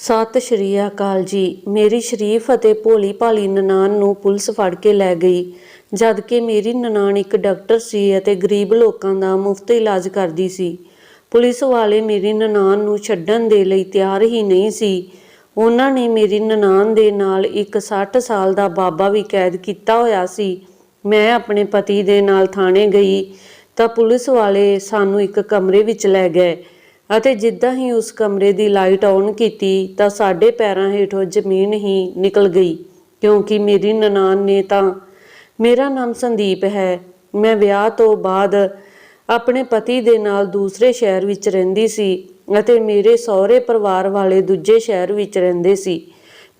ਸਤਿ ਸ਼੍ਰੀ ਅਕਾਲ ਜੀ। ਮੇਰੀ ਸ਼ਰੀਫ ਅਤੇ ਭੋਲੀ ਭਾਲੀ ਨਨਾਣ ਨੂੰ ਪੁਲਿਸ ਫੜ ਕੇ ਲੈ ਗਈ ਜਦ ਕਿ ਮੇਰੀ ਨਨਾਣ ਇੱਕ ਡਾਕਟਰ ਸੀ ਅਤੇ ਗਰੀਬ ਲੋਕਾਂ ਦਾ ਮੁਫਤ ਇਲਾਜ ਕਰਦੀ ਸੀ। ਪੁਲਿਸ ਵਾਲੇ ਮੇਰੀ ਨਨਾਣ ਨੂੰ ਛੱਡਣ ਦੇ ਲਈ ਤਿਆਰ ਹੀ ਨਹੀਂ ਸੀ। ਉਹਨਾਂ ਨੇ ਮੇਰੀ ਨਨਾਣ ਦੇ ਨਾਲ ਇੱਕ 60 ਸਾਲ ਦਾ ਬਾਬਾ ਵੀ ਕੈਦ ਕੀਤਾ ਹੋਇਆ ਸੀ। ਮੈਂ ਆਪਣੇ ਪਤੀ ਦੇ ਨਾਲ ਥਾਣੇ ਗਈ ਤਾਂ ਪੁਲਿਸ ਵਾਲੇ ਸਾਨੂੰ ਇੱਕ ਕਮਰੇ ਵਿੱਚ ਲੈ ਗਏ। ਅਤੇ ਜਿੱਦਾਂ ਹੀ ਉਸ ਕਮਰੇ ਦੀ ਲਾਈਟ ਔਨ ਕੀਤੀ ਤਾਂ ਸਾਡੇ ਪੈਰਾਂ ਹੇਠੋਂ ਜ਼ਮੀਨ ਹੀ ਨਿਕਲ ਗਈ, ਕਿਉਂਕਿ ਮੇਰੀ ਨਨਾਣ ਨੇ ਤਾਂ, ਮੇਰਾ ਨਾਮ ਸੰਦੀਪ ਹੈ, ਮੈਂ ਵਿਆਹ ਤੋਂ ਬਾਅਦ ਆਪਣੇ ਪਤੀ ਦੇ ਨਾਲ ਦੂਸਰੇ ਸ਼ਹਿਰ ਵਿੱਚ ਰਹਿੰਦੀ ਸੀ ਅਤੇ ਮੇਰੇ ਸਹੁਰੇ ਪਰਿਵਾਰ ਵਾਲੇ ਦੂਜੇ ਸ਼ਹਿਰ ਵਿੱਚ ਰਹਿੰਦੇ ਸੀ।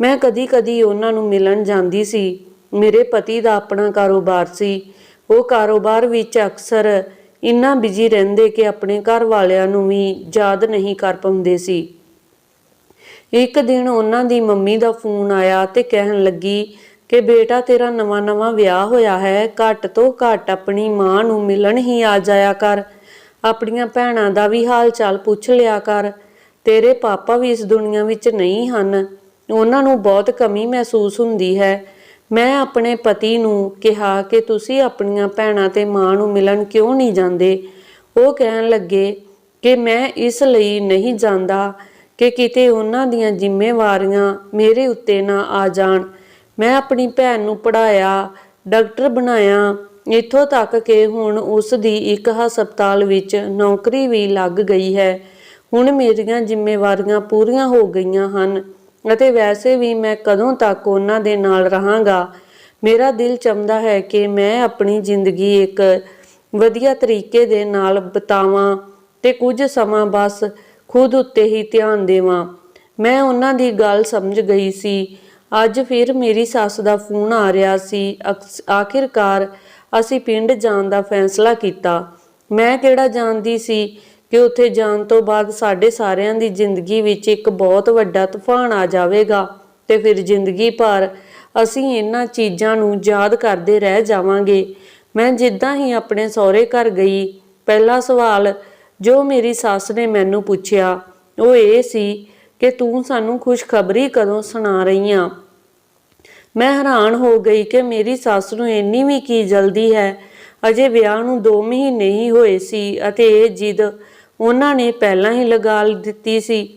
ਮੈਂ ਕਦੀ-ਕਦੀ ਉਹਨਾਂ ਨੂੰ ਮਿਲਣ ਜਾਂਦੀ ਸੀ। ਮੇਰੇ ਪਤੀ ਦਾ ਆਪਣਾ ਕਾਰੋਬਾਰ ਸੀ। ਉਹ ਕਾਰੋਬਾਰ ਵਿੱਚ ਅਕਸਰ ਇੰਨਾ ਬਿਜ਼ੀ ਰਹਿੰਦੇ ਕਿ ਆਪਣੇ ਘਰ ਵਾਲਿਆਂ ਨੂੰ ਵੀ ਯਾਦ ਨਹੀਂ ਕਰ ਪਾਉਂਦੇ ਸੀ। ਇੱਕ ਦਿਨ ਉਹਨਾਂ ਦੀ ਮੰਮੀ ਦਾ ਫੋਨ ਆਇਆ ਤੇ ਕਹਿਣ ਲੱਗੀ ਕਿ ਬੇਟਾ ਤੇਰਾ ਨਵਾਂ-ਨਵਾਂ ਵਿਆਹ ਹੋਇਆ ਹੈ, ਘੱਟ ਤੋਂ ਘੱਟ ਆਪਣੀ ਮਾਂ ਨੂੰ ਮਿਲਣ ਹੀ ਆ ਜਾਇਆ ਕਰ। ਆਪਣੀਆਂ ਭੈਣਾਂ ਦਾ ਵੀ ਹਾਲ ਚਾਲ ਪੁੱਛ ਲਿਆ ਕਰ। ਤੇਰੇ ਪਾਪਾ ਵੀ ਇਸ ਦੁਨੀਆ ਵਿੱਚ ਨਹੀਂ ਹਨ। ਉਹਨਾਂ ਨੂੰ ਬਹੁਤ ਕਮੀ ਮਹਿਸੂਸ ਹੁੰਦੀ ਹੈ। ਮੈਂ ਆਪਣੇ ਪਤੀ ਨੂੰ ਕਿਹਾ ਕਿ ਤੁਸੀਂ ਆਪਣੀਆਂ ਭੈਣਾਂ ਤੇ ਮਾਂ ਨੂੰ ਮਿਲਣ ਕਿਉਂ ਨਹੀਂ ਜਾਂਦੇ? ਉਹ ਕਹਿਣ ਲੱਗੇ ਕਿ ਮੈਂ ਇਸ ਲਈ ਨਹੀਂ ਜਾਂਦਾ ਕਿ ਕਿਤੇ ਉਹਨਾਂ ਦੀਆਂ ਜ਼ਿੰਮੇਵਾਰੀਆਂ ਮੇਰੇ ਉੱਤੇ ਨਾ ਆ ਜਾਣ। ਮੈਂ ਆਪਣੀ ਭੈਣ ਨੂੰ ਪੜਾਇਆ ਡਾਕਟਰ ਬਣਾਇਆ। ਇੱਥੋਂ ਤੱਕ ਕਿ ਹੁਣ ਉਸ ਦੀ ਇੱਕ ਹਸਪਤਾਲ ਵਿੱਚ ਨੌਕਰੀ ਵੀ ਲੱਗ ਗਈ ਹੈ। ਹੁਣ ਮੇਰੀਆਂ ਜ਼ਿੰਮੇਵਾਰੀਆਂ ਪੂਰੀਆਂ ਹੋ ਗਈਆਂ ਹਨ। ਅਤੇ ਵੈਸੇ ਵੀ ਮੈਂ ਕਦੋਂ ਤੱਕ ਉਹਨਾਂ ਦੇ ਨਾਲ ਰਹਾਂਗਾ? ਮੇਰਾ ਦਿਲ ਚਾਹੁੰਦਾ ਹੈ ਕਿ ਮੈਂ ਆਪਣੀ ਜ਼ਿੰਦਗੀ ਇੱਕ ਵਧੀਆ ਤਰੀਕੇ ਦੇ ਨਾਲ ਬਿਤਾਵਾਂ ਤੇ ਕੁਝ ਸਮਾਂ ਬਸ ਖੁਦ ਉੱਤੇ ਹੀ ਧਿਆਨ ਦੇਵਾਂ। ਮੈਂ ਉਹਨਾਂ ਦੀ ਗੱਲ ਸਮਝ ਗਈ ਸੀ। ਅੱਜ ਫਿਰ ਮੇਰੀ ਸੱਸ ਦਾ ਫੋਨ ਆ ਰਿਹਾ ਸੀ। ਅਕਸ- ਆਖਿਰਕਾਰ ਅਸੀਂ ਪਿੰਡ ਜਾਣ ਦਾ ਫੈਸਲਾ ਕੀਤਾ। ਮੈਂ ਕਿਹੜਾ ਜਾਣਦੀ ਸੀ ਕਿ ਉੱਥੇ ਜਾਣ ਤੋਂ ਬਾਅਦ ਸਾਡੇ ਸਾਰਿਆਂ ਦੀ ਜ਼ਿੰਦਗੀ ਵਿੱਚ ਇੱਕ ਬਹੁਤ ਵੱਡਾ ਤੂਫਾਨ ਆ ਜਾਵੇਗਾ ਤੇ ਫਿਰ ਜ਼ਿੰਦਗੀ ਭਰ ਅਸੀਂ ਇਹਨਾਂ ਚੀਜ਼ਾਂ ਨੂੰ ਯਾਦ ਕਰਦੇ ਰਹਿ ਜਾਵਾਂਗੇ। ਮੈਂ ਜਿੱਦਾਂ ਹੀ ਆਪਣੇ ਸਹੁਰੇ ਘਰ ਗਈ, ਪਹਿਲਾ ਸਵਾਲ ਜੋ ਮੇਰੀ ਸੱਸ ਨੇ ਮੈਨੂੰ ਪੁੱਛਿਆ, ਉਹ ਇਹ ਸੀ ਕਿ ਤੂੰ ਸਾਨੂੰ ਖੁਸ਼ਖਬਰੀ ਕਦੋਂ ਸੁਣਾ ਰਹੀ ਆਂ? ਮੈਂ ਹੈਰਾਨ ਹੋ ਗਈ ਕਿ ਮੇਰੀ ਸੱਸ ਨੂੰ ਇੰਨੀ ਵੀ ਕੀ ਜਲਦੀ ਹੈ। ਅਜੇ ਵਿਆਹ ਨੂੰ 2 ਮਹੀਨੇ ਹੀ ਹੋਏ ਸੀ ਅਤੇ ਇਹ ਜਿੱਦ ਉਹਨਾਂ ਨੇ ਪਹਿਲਾਂ ਹੀ ਲਗਾ ਦਿੱਤੀ ਸੀ।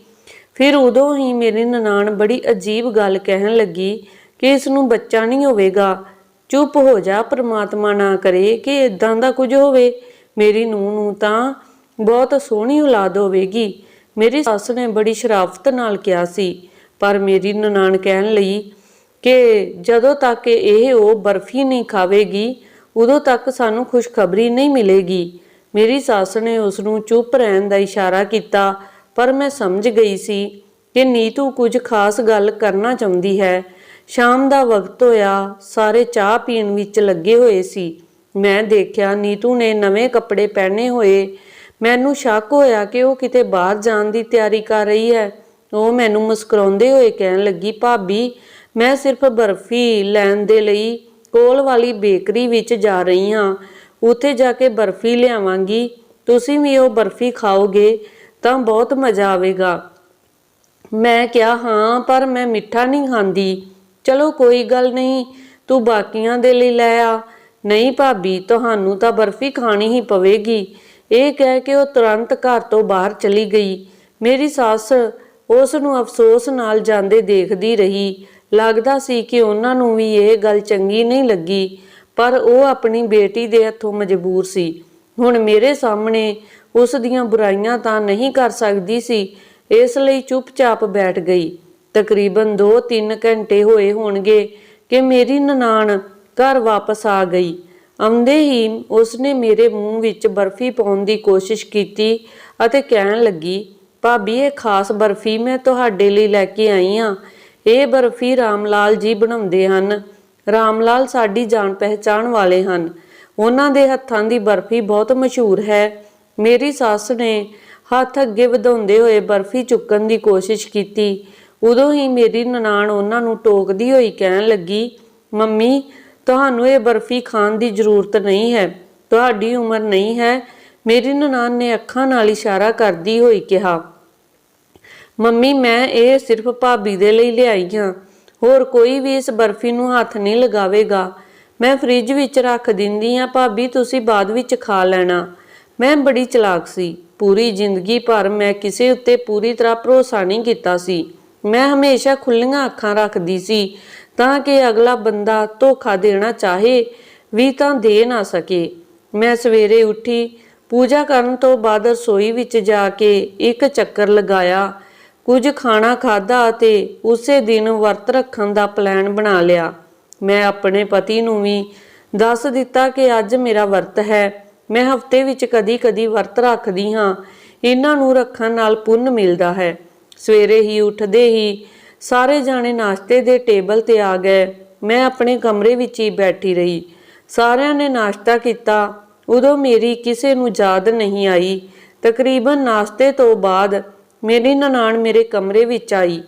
ਫਿਰ ਉਦੋਂ ਹੀ ਮੇਰੀ ਨਨਾਣ ਬੜੀ ਅਜੀਬ ਗੱਲ ਕਹਿਣ ਲੱਗੀ ਕਿ ਇਸ ਨੂੰ ਬੱਚਾ ਨਹੀਂ ਹੋਵੇਗਾ। ਚੁੱਪ ਹੋ ਜਾ, ਪ੍ਰਮਾਤਮਾ ਨਾ ਕਰੇ ਕਿ ਇਦਾਂ ਦਾ ਕੁਝ ਹੋਵੇ। ਮੇਰੀ ਨੂੰਹ ਨੂੰ ਤਾਂ ਬਹੁਤ ਸੋਹਣੀ ਔਲਾਦ ਹੋਵੇਗੀ। ਮੇਰੀ ਸੱਸ ਨੇ ਬੜੀ ਸ਼ਰਾਫਤ ਨਾਲ ਕਿਹਾ ਸੀ, ਪਰ ਮੇਰੀ ਨਨਾਣ ਕਹਿਣ ਲਈ ਕਿ ਜਦੋਂ ਤੱਕ ਇਹ ਉਹ ਬਰਫੀ ਨਹੀਂ ਖਾਵੇਗੀ, ਉਦੋਂ ਤੱਕ ਸਾਨੂੰ ਖੁਸ਼ਖਬਰੀ ਨਹੀਂ ਮਿਲੇਗੀ। ਮੇਰੀ ਸੱਸ ਨੇ ਉਸ ਨੂੰ ਚੁੱਪ ਰਹਿਣ ਦਾ ਇਸ਼ਾਰਾ ਕੀਤਾ, ਪਰ ਮੈਂ ਸਮਝ ਗਈ ਸੀ ਕਿ ਨੀਤੂ ਕੁਝ ਖਾਸ ਗੱਲ ਕਰਨਾ ਚਾਹੁੰਦੀ ਹੈ। ਸ਼ਾਮ ਦਾ ਵਕਤ ਹੋਇਆ, ਸਾਰੇ ਚਾਹ ਪੀਣ ਵਿੱਚ ਲੱਗੇ ਹੋਏ ਸੀ। ਮੈਂ ਦੇਖਿਆ ਨੀਤੂ ਨੇ ਨਵੇਂ ਕੱਪੜੇ ਪਹਿਨੇ ਹੋਏ। ਮੈਨੂੰ ਸ਼ੱਕ ਹੋਇਆ ਕਿ ਉਹ ਕਿਤੇ ਬਾਹਰ ਜਾਣ ਦੀ ਤਿਆਰੀ ਕਰ ਰਹੀ ਹੈ। ਉਹ ਮੈਨੂੰ ਮੁਸਕਰਾਉਂਦੇ ਹੋਏ ਕਹਿਣ ਲੱਗੀ, ਭਾਬੀ, ਮੈਂ ਸਿਰਫ ਬਰਫੀ ਲੈਣ ਦੇ ਲਈ ਕੋਲ ਵਾਲੀ ਬੇਕਰੀ ਵਿੱਚ ਜਾ ਰਹੀ ਹਾਂ। ਉੱਥੇ ਜਾ ਕੇ ਬਰਫੀ ਲਿਆਵਾਂਗੀ। ਤੁਸੀਂ ਵੀ ਉਹ ਬਰਫੀ ਖਾਓਗੇ ਤਾਂ ਬਹੁਤ ਮਜ਼ਾ ਆਵੇਗਾ। ਮੈਂ ਕਿਹਾ, ਹਾਂ, ਪਰ ਮੈਂ ਮਿੱਠਾ ਨਹੀਂ ਖਾਂਦੀ। ਚਲੋ, ਕੋਈ ਗੱਲ ਨਹੀਂ, ਤੂੰ ਬਾਕੀਆਂ ਦੇ ਲਈ ਲੈ ਆ। ਨਹੀਂ ਭਾਬੀ, ਤੁਹਾਨੂੰ ਤਾਂ ਬਰਫੀ ਖਾਣੀ ਹੀ ਪਵੇਗੀ। ਇਹ ਕਹਿ ਕੇ ਉਹ ਤੁਰੰਤ ਘਰ ਤੋਂ ਬਾਹਰ ਚਲੀ ਗਈ। ਮੇਰੀ ਸੱਸ ਉਸ ਨੂੰ ਅਫਸੋਸ ਨਾਲ ਜਾਂਦੇ ਦੇਖਦੀ ਰਹੀ। ਲੱਗਦਾ ਸੀ ਕਿ ਉਹਨਾਂ ਨੂੰ ਵੀ ਇਹ ਗੱਲ ਚੰਗੀ ਨਹੀਂ ਲੱਗੀ। ਪਰ ਉਹ ਆਪਣੀ ਬੇਟੀ ਦੇ ਹੱਥੋਂ ਮਜਬੂਰ ਸੀ। ਹੁਣ ਮੇਰੇ ਸਾਹਮਣੇ ਉਸ ਦੀਆਂ ਬੁਰਾਈਆਂ ਤਾਂ ਨਹੀਂ ਕਰ ਸਕਦੀ ਸੀ, ਇਸ ਲਈ ਚੁੱਪਚਾਪ ਬੈਠ ਗਈ। ਤਕਰੀਬਨ 2-3 ਘੰਟੇ ਹੋਏ ਹੋਣਗੇ ਕਿ ਮੇਰੀ ਨਨਾਣ ਘਰ ਵਾਪਸ ਆ ਗਈ। ਆਉਂਦੇ ਹੀ ਉਸਨੇ ਮੇਰੇ ਮੂੰਹ ਵਿੱਚ ਬਰਫੀ ਪਾਉਣ ਦੀ ਕੋਸ਼ਿਸ਼ ਕੀਤੀ ਅਤੇ ਕਹਿਣ ਲੱਗੀ, ਭਾਬੀ, ਇਹ ਖਾਸ ਬਰਫੀ ਮੈਂ ਤੁਹਾਡੇ ਲਈ ਲੈ ਕੇ ਆਈ ਹਾਂ। ਇਹ ਬਰਫੀ ਰਾਮ ਲਾਲ ਜੀ ਬਣਾਉਂਦੇ ਹਨ। ਰਾਮ ਲਾਲ ਸਾਡੀ ਜਾਣ ਪਹਿਚਾਣ ਵਾਲੇ ਹਨ। ਉਹਨਾਂ ਦੇ ਹੱਥਾਂ ਦੀ ਬਰਫੀ ਬਹੁਤ ਮਸ਼ਹੂਰ ਹੈ। ਮੇਰੀ ਸੱਸ ਨੇ ਹੱਥ ਅੱਗੇ ਵਧਾਉਂਦੇ ਹੋਏ ਬਰਫੀ ਚੁੱਕਣ ਦੀ ਕੋਸ਼ਿਸ਼ ਕੀਤੀ। ਉਦੋਂ ਹੀ ਮੇਰੀ ਨਨਾਣ ਉਹਨਾਂ ਨੂੰ ਟੋਕਦੀ ਹੋਈ ਕਹਿਣ ਲੱਗੀ, ਮੰਮੀ, ਤੁਹਾਨੂੰ ਇਹ ਬਰਫੀ ਖਾਣ ਦੀ ਜ਼ਰੂਰਤ ਨਹੀਂ ਹੈ। ਤੁਹਾਡੀ ਉਮਰ ਨਹੀਂ ਹੈ। ਮੇਰੀ ਨਨਾਣ ਨੇ ਅੱਖਾਂ ਨਾਲ ਇਸ਼ਾਰਾ ਕਰਦੀ ਹੋਈ ਕਿਹਾ, ਮੰਮੀ, ਮੈਂ ਇਹ ਸਿਰਫ ਭਾਬੀ ਦੇ ਲਈ ਲਿਆਈ ਹਾਂ। ਹੋਰ ਕੋਈ ਵੀ ਇਸ ਬਰਫੀ ਨੂੰ ਹੱਥ ਨਹੀਂ ਲਗਾਵੇਗਾ। ਮੈਂ ਫ੍ਰਿਜ ਵਿੱਚ ਰੱਖ ਦਿੰਦੀ ਹਾਂ, ਭਾਬੀ, ਤੁਸੀਂ ਬਾਅਦ ਵਿੱਚ ਖਾ ਲੈਣਾ। ਮੈਂ ਬੜੀ ਚਲਾਕ ਸੀ। ਪੂਰੀ ਜ਼ਿੰਦਗੀ ਭਰ ਮੈਂ ਕਿਸੇ ਉੱਤੇ ਪੂਰੀ ਤਰ੍ਹਾਂ ਭਰੋਸਾ ਨਹੀਂ ਕੀਤਾ ਸੀ। ਮੈਂ ਹਮੇਸ਼ਾ ਖੁੱਲੀਆਂ ਅੱਖਾਂ ਰੱਖਦੀ ਸੀ ਤਾਂ ਕਿ ਅਗਲਾ ਬੰਦਾ ਧੋਖਾ ਦੇਣਾ ਚਾਹੇ ਵੀ ਤਾਂ ਦੇ ਨਾ ਸਕੇ। ਮੈਂ ਸਵੇਰੇ ਉੱਠੀ, ਪੂਜਾ ਕਰਨ ਤੋਂ ਬਾਅਦ ਰਸੋਈ ਵਿੱਚ ਜਾ ਕੇ ਇੱਕ ਚੱਕਰ ਲਗਾਇਆ। ਕੁਝ ਖਾਣਾ ਖਾਦਾ ਅਤੇ ਉਸੇ ਦਿਨ ਵਰਤ ਰੱਖਣ ਦਾ ਪਲਾਨ ਬਣਾ ਲਿਆ। ਮੈਂ ਆਪਣੇ ਪਤੀ ਨੂੰ ਵੀ ਦੱਸ ਦਿੱਤਾ ਕਿ ਅੱਜ ਮੇਰਾ ਵਰਤ ਹੈ। ਮੈਂ ਹਫ਼ਤੇ ਵਿੱਚ ਕਦੀ-ਕਦੀ ਵਰਤ ਰੱਖਦੀ ਹਾਂ। ਇਹਨਾਂ ਨੂੰ ਰੱਖਣ ਨਾਲ ਪੁੰਨ ਮਿਲਦਾ ਹੈ। ਸਵੇਰੇ ਹੀ ਉੱਠਦੇ ਹੀ ਸਾਰੇ ਜਾਣੇ ਨਾਸ਼ਤੇ ਦੇ ਟੇਬਲ ਤੇ ਆ ਗਏ। ਮੈਂ ਆਪਣੇ ਕਮਰੇ ਵਿੱਚ ਹੀ ਬੈਠੀ ਰਹੀ। ਸਾਰਿਆਂ ਨੇ ਨਾਸ਼ਤਾ ਕੀਤਾ। ਉਦੋਂ ਮੇਰੀ ਕਿਸੇ ਨੂੰ ਯਾਦ ਨਹੀਂ ਆਈ। ਤਕਰੀਬਨ ਨਾਸ਼ਤੇ ਤੋਂ ਬਾਅਦ ਮੇਰੀ ਨਨਾਣ ਮੇਰੇ ਕਮਰੇ ਵਿੱਚ ਆਈ।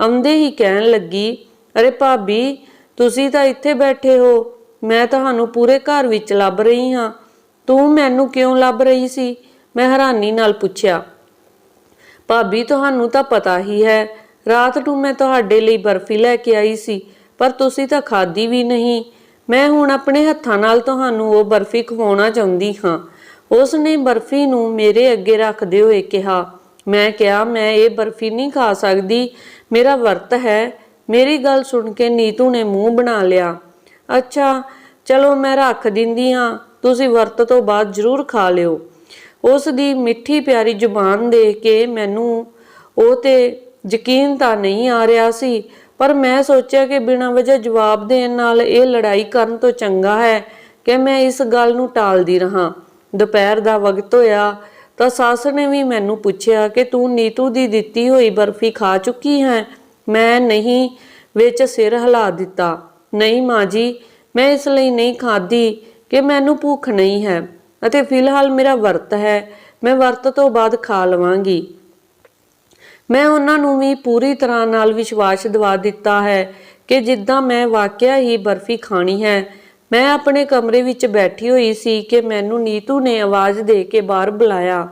ਆਉਂਦੇ ਹੀ ਕਹਿਣ ਲੱਗੀ, ਅਰੇ ਭਾਬੀ, ਤੁਸੀਂ ਤਾਂ ਇੱਥੇ ਬੈਠੇ ਹੋ। ਮੈਂ ਤੁਹਾਨੂੰ ਪੂਰੇ ਘਰ ਵਿੱਚ ਲੱਭ ਰਹੀ ਹਾਂ। ਤੂੰ ਮੈਨੂੰ ਕਿਉਂ ਲੱਭ ਰਹੀ ਸੀ? ਮੈਂ ਹੈਰਾਨੀ ਨਾਲ ਪੁੱਛਿਆ। ਭਾਬੀ, ਤੁਹਾਨੂੰ ਤਾਂ ਪਤਾ ਹੀ ਹੈ। ਰਾਤ ਨੂੰ ਮੈਂ ਤੁਹਾਡੇ ਲਈ ਬਰਫੀ ਲੈ ਕੇ ਆਈ ਸੀ, ਪਰ ਤੁਸੀਂ ਤਾਂ ਖਾਧੀ ਵੀ ਨਹੀਂ। ਮੈਂ ਹੁਣ ਆਪਣੇ ਹੱਥਾਂ ਨਾਲ ਤੁਹਾਨੂੰ ਉਹ ਬਰਫੀ ਖਵਾਉਣਾ ਚਾਹੁੰਦੀ ਹਾਂ। ਉਸ ਨੇ ਬਰਫੀ ਨੂੰ ਮੇਰੇ ਅੱਗੇ ਰੱਖਦੇ ਹੋਏ ਕਿਹਾ। ਮੈਂ ਕਿਹਾ, ਮੈਂ ਇਹ ਬਰਫੀ ਨਹੀਂ ਖਾ ਸਕਦੀ। ਮੇਰਾ ਵਰਤ ਹੈ। ਮੇਰੀ ਗੱਲ ਸੁਣ ਕੇ ਨੀਤੂ ਨੇ ਮੂੰਹ ਬਣਾ ਲਿਆ। ਅੱਛਾ, ਚਲੋ ਮੈਂ ਰੱਖ ਦਿੰਦੀ ਹਾਂ। ਤੁਸੀਂ ਵਰਤ ਤੋਂ ਬਾਅਦ ਜ਼ਰੂਰ ਖਾ ਲਿਓ। ਉਸ ਦੀ ਮਿੱਠੀ ਪਿਆਰੀ ਜ਼ੁਬਾਨ ਦੇਖ ਕੇ ਮੈਨੂੰ ਉਹ ਤੇ ਯਕੀਨ ਤਾਂ ਨਹੀਂ ਆ ਰਿਹਾ ਸੀ, ਪਰ ਮੈਂ ਸੋਚਿਆ ਕਿ ਬਿਨਾਂ ਵਜ੍ਹਾ ਜਵਾਬ ਦੇਣ ਨਾਲ ਇਹ ਲੜਾਈ ਕਰਨ ਤੋਂ ਚੰਗਾ ਹੈ ਕਿ ਮੈਂ ਇਸ ਗੱਲ ਨੂੰ ਟਾਲਦੀ ਰਹਾ। ਦੁਪਹਿਰ ਦਾ ਵਕਤ ਹੋਇਆ। ਤਾਂ ਸੱਸ ਨੇ ਵੀ ਮੈਨੂੰ ਪੁੱਛਿਆ ਕਿ ਤੂੰ ਨੀਤੂ ਦੀ ਦਿੱਤੀ ਹੋਈ ਬਰਫੀ ਖਾ ਚੁੱਕੀ ਹੈ? ਮੈਂ ਨਹੀਂ, ਵਿੱਚ ਸਿਰ ਹਿਲਾ ਦਿੱਤਾ। ਨਹੀਂ ਮਾਂ ਜੀ, ਮੈਂ ਇਸ ਲਈ ਨਹੀਂ ਖਾਧੀ ਕਿ ਮੈਨੂੰ ਭੁੱਖ ਨਹੀਂ ਹੈ ਅਤੇ ਫਿਲਹਾਲ ਮੇਰਾ ਵਰਤ ਹੈ। ਮੈਂ ਵਰਤ ਤੋਂ ਬਾਅਦ ਖਾ ਲਵਾਂਗੀ। ਮੈਂ ਉਹਨਾਂ ਨੂੰ ਵੀ ਪੂਰੀ ਤਰ੍ਹਾਂ ਨਾਲ ਵਿਸ਼ਵਾਸ ਦਿਵਾ ਦਿੱਤਾ ਹੈ ਕਿ ਜਿੱਦਾਂ ਮੈਂ ਵਾਕਿਆ ਹੀ ਬਰਫੀ ਖਾਣੀ ਹੈ ਮੈਂ ਆਪਣੇ ਕਮਰੇ ਵਿੱਚ ਬੈਠੀ ਹੋਈ ਸੀ ਕਿ ਮੈਨੂੰ ਨੀਤੂ ਨੇ ਆਵਾਜ਼ ਦੇ ਕੇ ਬਾਹਰ ਬੁਲਾਇਆ।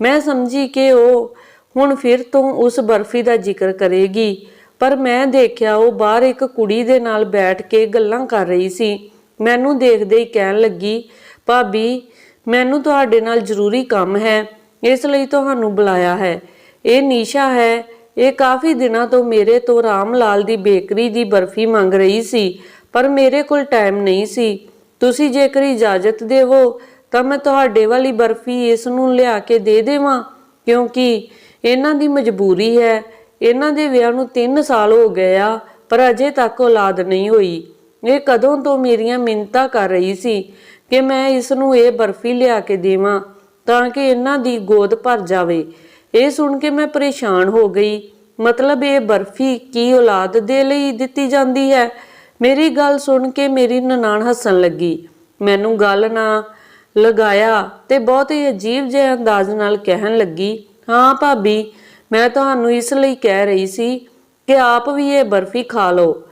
ਮੈਂ ਸਮਝੀ ਕਿ ਉਹ ਹੁਣ ਫਿਰ ਤੋਂ ਉਸ ਬਰਫੀ ਦਾ ਜ਼ਿਕਰ ਕਰੇਗੀ, ਪਰ ਮੈਂ ਦੇਖਿਆ ਉਹ ਬਾਹਰ ਇੱਕ ਕੁੜੀ ਦੇ ਨਾਲ ਬੈਠ ਕੇ ਗੱਲਾਂ ਕਰ ਰਹੀ ਸੀ। ਮੈਨੂੰ ਦੇਖਦੇ ਹੀ ਕਹਿਣ ਲੱਗੀ, ਭਾਬੀ, ਮੈਨੂੰ ਤੁਹਾਡੇ ਨਾਲ ਜ਼ਰੂਰੀ ਕੰਮ ਹੈ, ਇਸ ਲਈ ਤੁਹਾਨੂੰ ਬੁਲਾਇਆ ਹੈ। ਇਹ ਨੀਸ਼ਾ ਹੈ, ਇਹ ਕਾਫੀ ਦਿਨਾਂ ਤੋਂ ਮੇਰੇ ਤੋਂ ਰਾਮ ਲਾਲ ਦੀ ਬੇਕਰੀ ਦੀ ਬਰਫੀ ਮੰਗ ਰਹੀ ਸੀ ਪਰ ਮੇਰੇ ਕੋਲ ਟਾਈਮ ਨਹੀਂ ਸੀ। ਤੁਸੀਂ ਜੇਕਰ ਇਜਾਜ਼ਤ ਦੇਵੋ, ਤਾਂ ਮੈਂ ਤੁਹਾਡੇ ਵਾਲੀ ਬਰਫੀ ਇਸ ਨੂੰ ਲਿਆ ਕੇ ਦੇ ਦੇਵਾਂ, ਕਿਉਂਕਿ ਇਹਨਾਂ ਦੀ ਮਜਬੂਰੀ ਹੈ। ਇਹਨਾਂ ਦੇ ਵਿਆਹ ਨੂੰ 3 ਸਾਲ ਹੋ ਗਏ ਆ, ਪਰ ਅਜੇ ਤੱਕ ਔਲਾਦ ਨਹੀਂ ਹੋਈ। ਇਹ ਕਦੋਂ ਤੋਂ ਮੇਰੀਆਂ ਮਿੰਨਤਾਂ ਕਰ ਰਹੀ ਸੀ ਕਿ ਮੈਂ ਇਸ ਨੂੰ ਇਹ ਬਰਫੀ ਲਿਆ ਕੇ ਦੇਵਾਂ, ਤਾਂ ਕਿ ਇਹਨਾਂ ਦੀ ਗੋਦ ਭਰ ਜਾਵੇ। ਇਹ ਸੁਣ ਕੇ ਮੈਂ ਪਰੇਸ਼ਾਨ ਹੋ ਗਈ। ਮਤਲਬ ਇਹ ਬਰਫੀ ਕੀ ਔਲਾਦ ਦੇ ਲਈ ਦਿੱਤੀ ਜਾਂਦੀ ਹੈ? ਮੇਰੀ ਗੱਲ ਸੁਣ ਕੇ ਮੇਰੀ ਨਨਾਣ ਹੱਸਣ ਲੱਗੀ। ਮੈਨੂੰ ਗੱਲ ਨਾ ਲਗਾਇਆ ਤੇ ਬਹੁਤ ਹੀ ਅਜੀਬ ਜਿਹੇ ਅੰਦਾਜ਼ ਨਾਲ ਕਹਿਣ ਲੱਗੀ, ਹਾਂ ਭਾਬੀ, ਮੈਂ ਤੁਹਾਨੂੰ ਇਸ ਲਈ ਕਹਿ ਰਹੀ ਸੀ ਕਿ ਆਪ ਵੀ ਇਹ ਬਰਫੀ ਖਾ ਲਓ।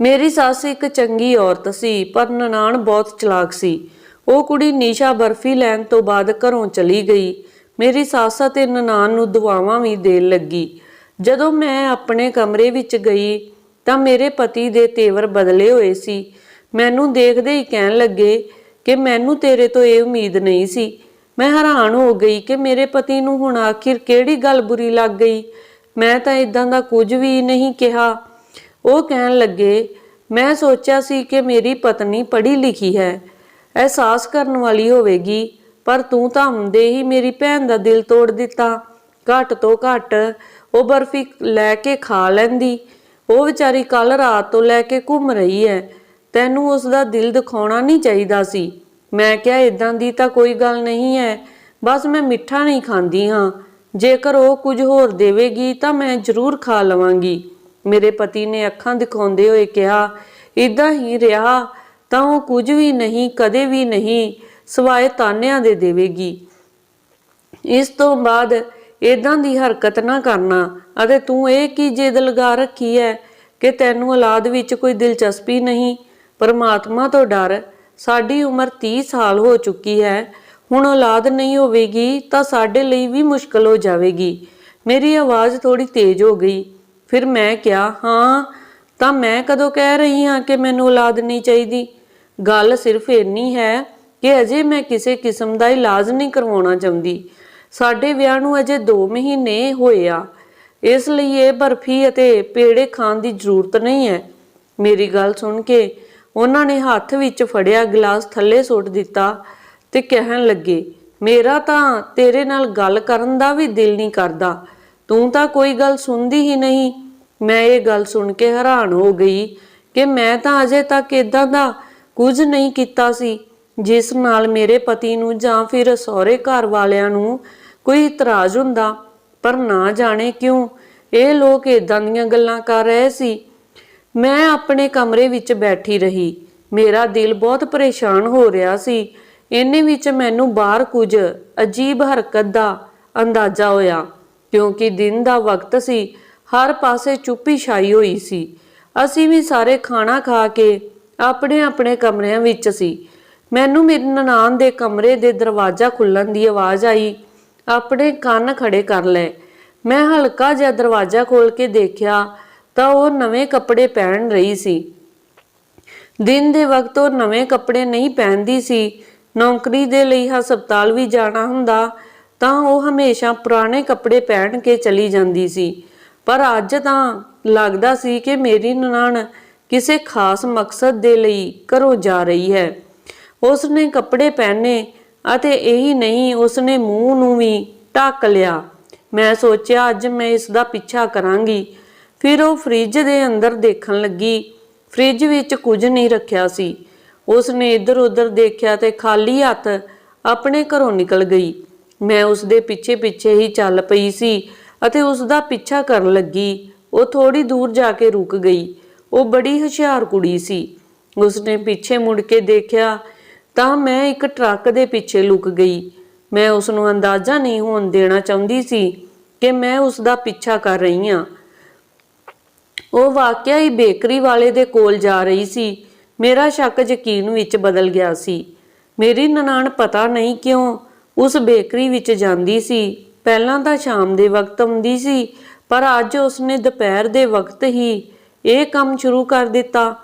ਮੇਰੀ ਸੱਸ ਇੱਕ ਚੰਗੀ ਔਰਤ ਸੀ, ਪਰ ਨਨਾਣ ਬਹੁਤ ਚਲਾਕ ਸੀ। ਉਹ ਕੁੜੀ ਨੀਸ਼ਾ ਬਰਫੀ ਲੈਣ ਤੋਂ ਬਾਅਦ ਘਰੋਂ ਚਲੀ ਗਈ। ਮੇਰੀ ਸੱਸ ਅਤੇ ਨਨਾਣ ਨੂੰ ਦੁਆਵਾਂ ਵੀ ਦੇਣ ਲੱਗੀ। ਜਦੋਂ ਮੈਂ ਆਪਣੇ ਕਮਰੇ ਵਿੱਚ ਗਈ ਤਾਂ ਮੇਰੇ ਪਤੀ ਦੇ ਤੇਵਰ ਬਦਲੇ ਹੋਏ ਸੀ। ਮੈਨੂੰ ਦੇਖਦੇ ਹੀ ਕਹਿਣ ਲੱਗੇ ਕਿ ਮੈਨੂੰ ਤੇਰੇ ਤੋਂ ਇਹ ਉਮੀਦ ਨਹੀਂ ਸੀ। ਮੈਂ ਹੈਰਾਨ ਹੋ ਗਈ ਕਿ ਮੇਰੇ ਪਤੀ ਨੂੰ ਹੁਣ ਆਖਿਰ ਕਿਹੜੀ ਗੱਲ ਬੁਰੀ ਲੱਗ ਗਈ। ਮੈਂ ਤਾਂ ਇਦਾਂ ਦਾ ਕੁਝ ਵੀ ਨਹੀਂ ਕਿਹਾ। ਉਹ ਕਹਿਣ ਲੱਗੇ, ਮੈਂ ਸੋਚਿਆ ਸੀ ਕਿ ਮੇਰੀ ਪਤਨੀ ਪੜ੍ਹੀ ਲਿਖੀ ਹੈ। ਅਹਿਸਾਸ ਕਰਨ ਵਾਲੀ ਹੋਵੇਗੀ, ਪਰ ਤੂੰ ਤਾਂ ਹੁੰਦੇ ਹੀ ਮੇਰੀ ਭੈਣ ਦਾ ਦਿਲ ਤੋੜ ਦਿੱਤਾ। ਘੱਟ ਤੋਂ ਘੱਟ ਉਹ ਬਰਫੀ ਲੈ ਕੇ ਖਾ ਲੈਂਦੀ। ਉਹ ਵਿਚਾਰੀ ਕੱਲ ਰਾਤ ਤੋਂ ਲੈ ਕੇ ਘੁੰਮ ਰਹੀ ਹੈ। ਤੈਨੂੰ ਉਸ ਦਾ ਦਿਲ ਦਿਖਾਉਣਾ ਨਹੀਂ ਚਾਹੀਦਾ ਸੀ। ਮੈਂ ਕਿਹਾ ਇਦਾਂ ਦੀ ਤਾਂ ਕੋਈ ਗੱਲ ਨਹੀਂ ਹੈ। ਬਸ ਮੈਂ ਮਿੱਠਾ ਨਹੀਂ ਖਾਂਦੀ ਹਾਂ। ਜੇਕਰ ਉਹ ਕੁਝ ਹੋਰ ਦੇਵੇਗੀ ਤਾਂ ਮੈਂ ਜ਼ਰੂਰ ਖਾ ਲਵਾਂਗੀ। ਮੇਰੇ ਪਤੀ ਨੇ ਅੱਖਾਂ ਦਿਖਾਉਂਦੇ ਹੋਏ ਕਿਹਾ ਇਦਾਂ ਹੀ ਰਿਹਾ, ਤਾਂ ਉਹ ਕੁਝ ਵੀ ਨਹੀਂ, ਕਦੇ ਵੀ ਨਹੀਂ, ਸਵਾਏ ਤਾਨਿਆਂ ਦੇ ਦੇਵੇਗੀ। ਇਸ ਤੋਂ ਬਾਅਦ ਇਦਾਂ ਦੀ ਹਰਕਤ ਨਾ ਕਰਨਾ। ਅਤੇ ਤੂੰ ਇਹ ਕੀ ਜਿੱਦ ਲਗਾ ਰੱਖੀ ਹੈ ਕਿ ਤੈਨੂੰ ਔਲਾਦ ਵਿੱਚ ਕੋਈ ਦਿਲਚਸਪੀ ਨਹੀਂ? ਪਰਮਾਤਮਾ ਤੋਂ ਡਰ। ਸਾਡੀ ਉਮਰ 30 ਸਾਲ ਹੋ ਚੁੱਕੀ ਹੈ। ਹੁਣ ਔਲਾਦ ਨਹੀਂ ਹੋਵੇਗੀ ਤਾਂ ਸਾਡੇ ਲਈ ਵੀ ਮੁਸ਼ਕਲ ਹੋ ਜਾਵੇਗੀ। ਮੇਰੀ ਆਵਾਜ਼ ਥੋੜੀ ਤੇਜ਼ ਹੋ ਗਈ। ਫਿਰ ਮੈਂ ਕਿਹਾ, ਹਾਂ, ਤਾਂ ਮੈਂ ਕਦੋਂ ਕਹਿ ਰਹੀ ਹਾਂ ਕਿ ਮੈਨੂੰ ਔਲਾਦ ਨਹੀਂ ਚਾਹੀਦੀ? ਗੱਲ ਸਿਰਫ ਇੰਨੀ ਹੈ ਕਿ ਅਜੇ ਮੈਂ ਕਿਸੇ ਕਿਸਮ ਦਾ ਇਲਾਜ ਨਹੀਂ ਕਰਵਾਉਣਾ ਚਾਹੁੰਦੀ। ਸਾਡੇ ਵਿਆਹ ਨੂੰ ਅਜੇ 2 ਮਹੀਨੇ ਹੋਏ ਆ। ਇਸ ਲਈ ਇਹ ਬਰਫੀ ਅਤੇ ਪੇੜੇ ਖਾਣ ਦੀ ਜ਼ਰੂਰਤ ਨਹੀਂ ਹੈ। ਮੇਰੀ ਗੱਲ ਸੁਣ ਕੇ ਉਹਨਾਂ ਨੇ ਹੱਥ ਵਿੱਚ ਫੜਿਆ ਗਲਾਸ ਥੱਲੇ ਸੁੱਟ ਦਿੱਤਾ ਤੇ ਕਹਿਣ ਲੱਗੇ, ਮੇਰਾ ਤਾਂ ਤੇਰੇ ਨਾਲ ਗੱਲ ਕਰਨ ਦਾ ਵੀ ਦਿਲ ਨਹੀਂ ਕਰਦਾ। ਤੂੰ ਤਾਂ ਕੋਈ ਗੱਲ ਸੁਣਦੀ ਹੀ ਨਹੀਂ। ਮੈਂ ਇਹ ਗੱਲ ਸੁਣ ਕੇ ਹੈਰਾਨ ਹੋ ਗਈ ਕਿ ਮੈਂ ਤਾਂ ਅਜੇ ਤੱਕ ਇਦਾਂ ਦਾ ਕੁਝ ਨਹੀਂ ਕੀਤਾ ਸੀ, ਜਿਸ ਨਾਲ ਮੇਰੇ ਪਤੀ ਨੂੰ ਜਾਂ ਫਿਰ ਸਹੁਰੇ ਘਰ ਵਾਲਿਆਂ ਨੂੰ ਕੋਈ ਇਤਰਾਜ਼ ਹੁੰਦਾ, ਪਰ ਨਾ ਜਾਣੇ ਕਿਉਂ? ਇਹ ਲੋਕ ਇਦਾਂ ਦੀਆਂ ਗੱਲਾਂ ਕਰ ਰਹੇ ਸੀ। ਮੈਂ ਆਪਣੇ ਕਮਰੇ ਵਿੱਚ ਬੈਠੀ ਰਹੀ। ਮੇਰਾ ਦਿਲ ਬਹੁਤ ਪਰੇਸ਼ਾਨ ਹੋ ਰਿਹਾ ਸੀ। ਇੰਨੇ ਵਿੱਚ ਮੈਨੂੰ ਬਾਹਰ ਕੁਝ ਅਜੀਬ ਹਰਕਤ ਦਾ ਅੰਦਾਜ਼ਾ ਹੋਇਆ, ਕਿਉਂਕਿ ਦਿਨ ਦਾ ਵਕਤ ਸੀ, ਹਰ ਪਾਸੇ ਚੁੱਪੀ ਛਾਈ ਹੋਈ ਸੀ। ਅਸੀਂ ਵੀ ਸਾਰੇ ਖਾਣਾ ਖਾ ਕੇ ਆਪਣੇ ਆਪਣੇ ਕਮਰਿਆਂ ਵਿੱਚ ਸੀ। ਮੈਨੂੰ ਮੇਰੀ ਨਨਾਣ ਦੇ ਕਮਰੇ ਦੇ ਦਰਵਾਜ਼ਾ ਖੁੱਲਣ ਦੀ ਆਵਾਜ਼ ਆਈ। ਆਪਣੇ ਕੰਨ ਖੜੇ ਕਰ ਲਏ। ਮੈਂ ਹਲਕਾ ਜਿਹਾ ਦਰਵਾਜ਼ਾ ਖੋਲ ਕੇ ਦੇਖਿਆ ਤਾਂ ਉਹ ਨਵੇਂ ਕੱਪੜੇ ਪਹਿਨ ਰਹੀ ਸੀ। ਦਿਨ ਦੇ ਵਕਤ ਉਹ ਨਵੇਂ ਕੱਪੜੇ ਨਹੀਂ ਪਹਿਨਦੀ ਸੀ। ਨੌਕਰੀ ਦੇ ਲਈ ਹਸਪਤਾਲ ਵੀ ਜਾਣਾ ਹੁੰਦਾ ਤਾਂ ਉਹ ਹਮੇਸ਼ਾ ਪੁਰਾਣੇ ਕੱਪੜੇ ਪਹਿਨ ਕੇ ਚਲੀ ਜਾਂਦੀ ਸੀ। ਪਰ ਅੱਜ ਤਾਂ ਲੱਗਦਾ ਸੀ ਕਿ ਮੇਰੀ ਨਨਾਣ ਕਿਸੇ ਖਾਸ ਮਕਸਦ ਦੇ ਲਈ ਘਰੋਂ ਜਾ ਰਹੀ ਹੈ। ਉਸ ਨੇ ਕੱਪੜੇ ਪਹਿਨੇ ਅਤੇ ਇਹੀ ਨਹੀਂ ਉਸਨੇ ਮੂੰਹ ਨੂੰ ਵੀ ਢੱਕ ਲਿਆ। ਮੈਂ ਸੋਚਿਆ, ਅੱਜ ਮੈਂ ਇਸ ਦਾ ਪਿੱਛਾ ਕਰਾਂਗੀ। ਫਿਰ ਉਹ ਫ੍ਰਿਜ ਦੇ ਅੰਦਰ ਦੇਖਣ ਲੱਗੀ। ਫ੍ਰਿਜ ਵਿੱਚ ਕੁਝ ਨਹੀਂ ਰੱਖਿਆ ਸੀ। ਉਸਨੇ ਇੱਧਰ ਉੱਧਰ ਦੇਖਿਆ ਤੇ ਖਾਲੀ ਹੱਥ ਆਪਣੇ ਘਰੋਂ ਨਿਕਲ ਗਈ। ਮੈਂ ਉਸ ਦੇ ਪਿੱਛੇ ਪਿੱਛੇ ਹੀ ਚੱਲ ਪਈ ਸੀ ਅਤੇ ਉਸ ਦਾ ਪਿੱਛਾ ਕਰਨ ਲੱਗੀ। ਉਹ ਥੋੜੀ ਦੂਰ ਜਾ ਕੇ ਰੁਕ ਗਈ। ਉਹ ਬੜੀ ਹੁਸ਼ਿਆਰ ਕੁੜੀ ਸੀ। ਉਸਨੇ ਪਿੱਛੇ ਮੁੜ ਕੇ ਦੇਖਿਆ ਤਾਂ ਮੈਂ ਇੱਕ ਟਰੱਕ ਦੇ ਪਿੱਛੇ ਲੁਕ ਗਈ। ਮੈਂ ਉਸ ਨੂੰ ਅੰਦਾਜ਼ਾ ਨਹੀਂ ਹੋਣ ਦੇਣਾ ਚਾਹੁੰਦੀ ਸੀ ਕਿ ਮੈਂ ਉਸ ਦਾ ਪਿੱਛਾ ਕਰ ਰਹੀ ਹਾਂ। ਉਹ ਵਾਕਿਆ ਹੀ ਬੇਕਰੀ ਵਾਲੇ ਦੇ ਕੋਲ ਜਾ ਰਹੀ ਸੀ। ਮੇਰਾ ਸ਼ੱਕ ਯਕੀਨ ਵਿੱਚ ਬਦਲ ਗਿਆ ਸੀ। ਮੇਰੀ ਨਨਾਣ ਪਤਾ ਨਹੀਂ ਕਿਉਂ ਉਸ ਬੇਕਰੀ ਵਿੱਚ ਜਾਂਦੀ ਸੀ। ਪਹਿਲਾਂ ਤਾਂ ਸ਼ਾਮ ਦੇ ਵਕਤ ਆਉਂਦੀ ਸੀ, ਪਰ ਅੱਜ ਉਸਨੇ ਦੁਪਹਿਰ ਦੇ ਵਕਤ ਹੀ ਇਹ ਕੰਮ ਸ਼ੁਰੂ ਕਰ ਦਿੱਤਾ।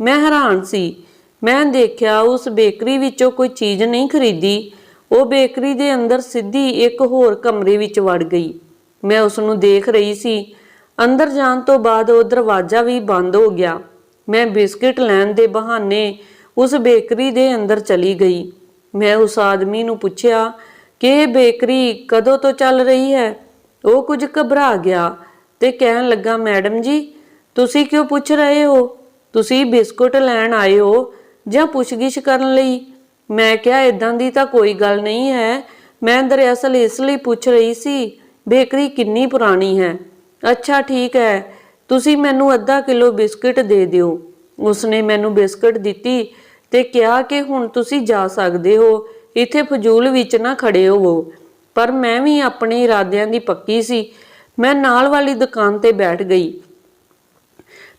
ਮੈਂ ਹੈਰਾਨ ਸੀ ਮੈਂ ਦੇਖਿਆ ਉਸ ਬੇਕਰੀ ਵਿੱਚੋਂ ਕੋਈ ਚੀਜ਼ ਨਹੀਂ ਖਰੀਦੀ। ਉਹ ਬੇਕਰੀ ਦੇ ਅੰਦਰ ਸਿੱਧੀ ਇੱਕ ਹੋਰ ਕਮਰੇ ਵਿੱਚ ਵੜ ਗਈ। ਮੈਂ ਉਸ ਨੂੰ ਦੇਖ ਰਹੀ ਸੀ। ਅੰਦਰ ਜਾਣ ਤੋਂ ਬਾਅਦ ਉਹ ਦਰਵਾਜ਼ਾ ਵੀ ਬੰਦ ਹੋ ਗਿਆ। ਮੈਂ ਬਿਸਕਟ ਲੈਣ ਦੇ ਬਹਾਨੇ ਉਸ ਬੇਕਰੀ ਦੇ ਅੰਦਰ ਚਲੀ ਗਈ। ਮੈਂ ਉਸ ਆਦਮੀ ਨੂੰ ਪੁੱਛਿਆ, ਕਿ ਇਹ ਬੇਕਰੀ ਕਦੋਂ ਤੋਂ ਚੱਲ ਰਹੀ ਹੈ? ਉਹ ਕੁਝ ਘਬਰਾ ਗਿਆ ਤੇ ਕਹਿਣ ਲੱਗਾ, ਮੈਡਮ ਜੀ, ਤੁਸੀਂ ਕਿਉਂ ਪੁੱਛ ਰਹੇ ਹੋ? ਤੁਸੀਂ ਬਿਸਕੁਟ ਲੈਣ ਆਏ ਹੋ ਜਾਂ ਪੁੱਛਗਿੱਛ ਕਰਨ ਲਈ? ਮੈਂ ਕਿਹਾ ਇਦਾਂ ਦੀ ਤਾਂ ਕੋਈ ਗੱਲ ਨਹੀਂ ਹੈ। ਮੈਂ ਦਰਅਸਲ ਇਸ ਲਈ ਪੁੱਛ ਰਹੀ ਸੀ, ਬੇਕਰੀ ਕਿੰਨੀ ਪੁਰਾਣੀ ਹੈ। ਅੱਛਾ, ਠੀਕ ਹੈ। ਤੁਸੀਂ ਮੈਨੂੰ ਅੱਧਾ ਕਿਲੋ ਬਿਸਕਟ ਦੇ ਦਿਓ। ਉਸਨੇ ਮੈਨੂੰ ਬਿਸਕਟ ਦਿੱਤੀ ਤੇ ਕਿਹਾ ਕਿ ਹੁਣ ਤੁਸੀਂ ਜਾ ਸਕਦੇ ਹੋ। ਇੱਥੇ ਫਜ਼ੂਲ ਵਿੱਚ ਨਾ ਖੜੇ ਹੋਵੋ। ਪਰ ਮੈਂ ਵੀ ਆਪਣੇ ਇਰਾਦਿਆਂ ਦੀ ਪੱਕੀ ਸੀ। ਮੈਂ ਨਾਲ ਵਾਲੀ ਦੁਕਾਨ ਤੇ ਬੈਠ ਗਈ।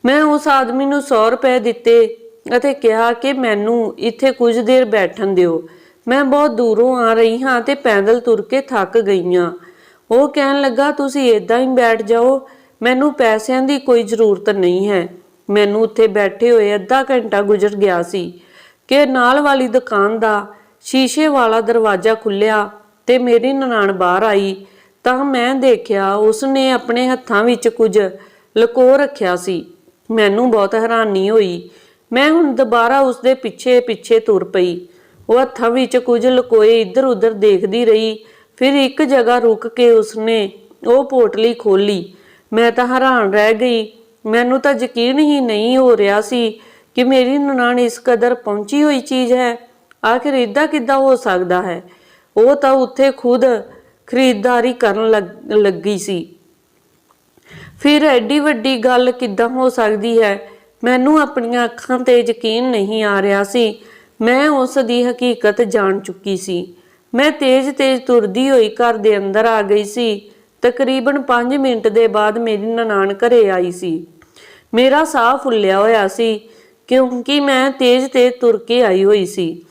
ਮੈਂ ਉਸ ਆਦਮੀ ਨੂੰ 100 ਰੁਪਏ ਦਿੱਤੇ। ਅਤੇ ਕਿਹਾ ਕਿ ਮੈਨੂੰ ਇੱਥੇ ਕੁਝ ਦੇਰ ਬੈਠਣ ਦਿਓ। ਮੈਂ ਬਹੁਤ ਦੂਰੋਂ ਆ ਰਹੀ ਹਾਂ ਤੇ ਪੈਦਲ ਤੁਰ ਕੇ ਥੱਕ ਗਈ ਹਾਂ ਉਹ ਕਹਿਣ ਲੱਗਾ, ਤੁਸੀਂ ਇਦਾਂ ਹੀ ਬੈਠ ਜਾਓ। ਮੈਨੂੰ ਪੈਸਿਆਂ ਦੀ ਕੋਈ ਜ਼ਰੂਰਤ ਨਹੀਂ ਹੈ। ਮੈਨੂੰ ਉੱਥੇ ਬੈਠੇ ਹੋਏ ਅੱਧਾ ਘੰਟਾ ਗੁਜ਼ਰ ਗਿਆ ਸੀ ਕਿ ਨਾਲ ਵਾਲੀ ਦੁਕਾਨ ਦਾ ਸ਼ੀਸ਼ੇ ਵਾਲਾ ਦਰਵਾਜ਼ਾ ਖੁੱਲਿਆ ਤੇ ਮੇਰੀ ਨਨਾਣ ਬਾਹਰ ਆਈ। ਤਾਂ ਮੈਂ ਦੇਖਿਆ, ਉਸਨੇ ਆਪਣੇ ਹੱਥਾਂ ਵਿੱਚ ਕੁਝ ਲਕੋ ਰੱਖਿਆ ਸੀ। ਮੈਨੂੰ ਬਹੁਤ ਹੈਰਾਨੀ ਹੋਈ ਮੈਂ ਹੁਣ ਦੁਬਾਰਾ ਉਸਦੇ ਪਿੱਛੇ ਪਿੱਛੇ ਤੁਰ ਪਈ। ਉਹ ਹੱਥਾਂ ਵਿੱਚ ਕੁਝ ਲਕੋਏ ਇੱਧਰ ਉੱਧਰ ਦੇਖਦੀ ਰਹੀ। ਫਿਰ ਇੱਕ ਜਗ੍ਹਾ ਰੁਕ ਕੇ ਉਸਨੇ ਉਹ ਪੋਟਲੀ ਖੋਲੀ ਮੈਂ ਤਾਂ ਹੈਰਾਨ ਰਹਿ ਗਈ। ਮੈਨੂੰ ਤਾਂ ਯਕੀਨ ਹੀ ਨਹੀਂ ਹੋ ਰਿਹਾ ਸੀ ਕਿ ਮੇਰੀ ਨਨਾਣ ਇਸ ਕਦਰ ਪਹੁੰਚੀ ਹੋਈ ਚੀਜ਼ ਹੈ। ਆਖਿਰ ਇਦਾਂ ਕਿੱਦਾਂ ਹੋ ਸਕਦਾ ਹੈ? ਉਹ ਤਾਂ ਉੱਥੇ ਖੁਦ ਖਰੀਦਦਾਰੀ ਕਰਨ ਲੱਗ- ਲੱਗੀ ਸੀ। ਫਿਰ ਐਡੀ ਵੱਡੀ ਗੱਲ ਕਿੱਦਾਂ ਹੋ ਸਕਦੀ ਹੈ? ਮੈਨੂੰ ਆਪਣੀਆਂ ਅੱਖਾਂ ਤੇ ਯਕੀਨ ਨਹੀਂ ਆ ਰਿਹਾ ਸੀ। ਮੈਂ ਉਸ ਦੀ ਹਕੀਕਤ ਜਾਣ ਚੁੱਕੀ ਸੀ। ਮੈਂ ਤੇਜ਼-ਤੇਜ਼ ਤੁਰਦੀ ਹੋਈ ਘਰ ਦੇ ਅੰਦਰ ਆ ਗਈ ਸੀ। ਤਕਰੀਬਨ 5 ਮਿੰਟ ਦੇ ਬਾਅਦ ਮੇਰੀ ਨਨਾਣ ਘਰੇ ਆਈ ਸੀ। ਮੇਰਾ ਸਾਹ ਫੁੱਲਿਆ ਹੋਇਆ ਸੀ, ਕਿਉਂਕਿ ਮੈਂ ਤੇਜ਼-ਤੇਜ਼ ਤੁਰ ਕੇ ਆਈ ਹੋਈ ਸੀ।